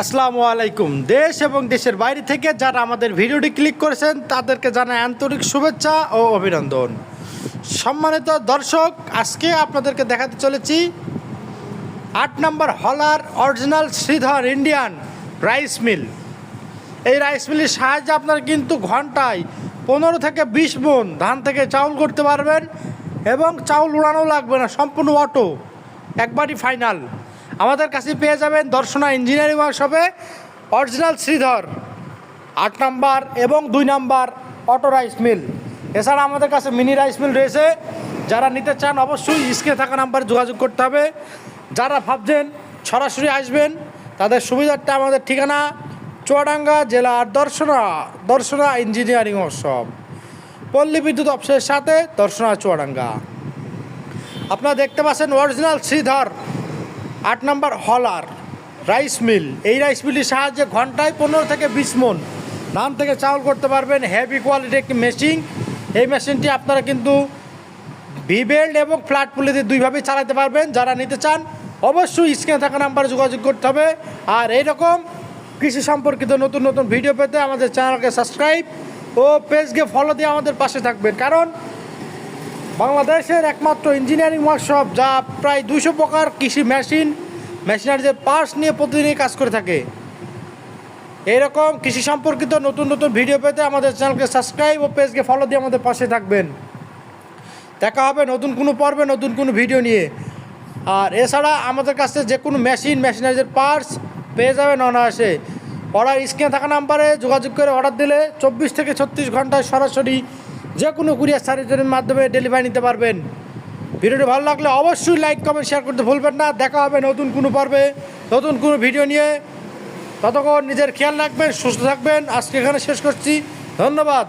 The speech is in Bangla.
আসসালামু আলাইকুম। দেশ এবং দেশের বাইরে থেকে যারা আমাদের ভিডিওটি ক্লিক করেছেন, তাদেরকে জানাই আন্তরিক শুভেচ্ছা ও অভিনন্দন। সম্মানিত দর্শক, আজকে আপনাদেরকে দেখাতে চলেছি আট নম্বর হলার original Sridhar Indian rice mill. এই রাইস মিলের সাহায্যে আপনারা কিন্তু ঘন্টায় পনেরো থেকে বিশ মন ধান থেকে চাউল করতে পারবেন এবং চাউল উড়ানো লাগবে না, সম্পূর্ণ অটো, একবারই ফাইনাল। আমাদের কাছে পেয়ে যাবেন দর্শনা ইঞ্জিনিয়ারিং ওয়ার্কশপে অরিজিনাল শ্রীধর, আট নাম্বার এবং দুই নাম্বার অটো রাইস মিল। এছাড়া আমাদের কাছে মিনি রাইস মিল রয়েছে। যারা নিতে চান অবশ্যই স্ক্রিনে থাকা নাম্বারে যোগাযোগ করতে হবে। যারা ভাবছেন সরাসরি আসবেন, তাদের সুবিধার্থে আমাদের ঠিকানা চুয়াডাঙ্গা জেলার দর্শনা দর্শনা ইঞ্জিনিয়ারিং ওয়ার্কশপ। পল্লী বিদ্যুৎ অফিসের সাথে দর্শনা চুয়াডাঙ্গা। আপনারা দেখতে পাচ্ছেন অরিজিনাল শ্রীধর। আট নম্বর হলার, রাইস মিল। এই রাইস মিলের সাহায্যে ঘন্টায় পনেরো থেকে বিশ মন ধান থেকে চাউল করতে পারবেন হেভি কোয়ালিটির একটি মেশিন এই মেশিনটি আপনারা কিন্তু ভিবেল্ড এবং ফ্ল্যাট পুলিতে দুইভাবেই চালাতে পারবেন। যারা নিতে চান, অবশ্যই স্ক্রিনে থাকা নাম্বারে যোগাযোগ করতে হবে। আর এইরকম কৃষি সম্পর্কিত নতুন নতুন ভিডিও পেতে আমাদের চ্যানেলকে সাবস্ক্রাইব ও পেজকে ফলো দিয়ে আমাদের পাশে থাকবেন। কারণ বাংলাদেশের একমাত্র ইঞ্জিনিয়ারিং ওয়ার্কশপ যা প্রায় দুশো প্রকার কৃষি মেশিন, মেশিনারিদের পার্স নিয়ে প্রতিদিনই কাজ করে থাকে। এইরকম কৃষি সম্পর্কিত নতুন নতুন ভিডিও পেতে আমাদের চ্যানেলকে সাবস্ক্রাইব ও পেজকে ফলো দিয়ে আমাদের পাশে থাকবেন। দেখা হবে নতুন কোনো পর্বে, নতুন কোনো ভিডিও নিয়ে। আর এছাড়া আমাদের কাছে যে কোনো মেশিন, মেশিনারিদের পার্টস পেয়ে যাবেন অনায়াসে। অর্ডার স্ক্রিনে থাকা নাম্বারে যোগাযোগ করে অর্ডার দিলে চব্বিশ থেকে ছত্রিশ ঘন্টায় সরাসরি যে কোনো কুরিয়ার সার্ভিসের মাধ্যমে ডেলিভারি নিতে পারবেন। ভিডিওটি ভালো লাগলে অবশ্যই লাইক কমেন্ট শেয়ার করতে ভুলবেন না। দেখা হবে নতুন কোনো পর্বে, নতুন কোনো ভিডিও নিয়ে। ততক্ষণ নিজের খেয়াল রাখবেন, সুস্থ থাকবেন। আজকে এখানে শেষ করছি। ধন্যবাদ।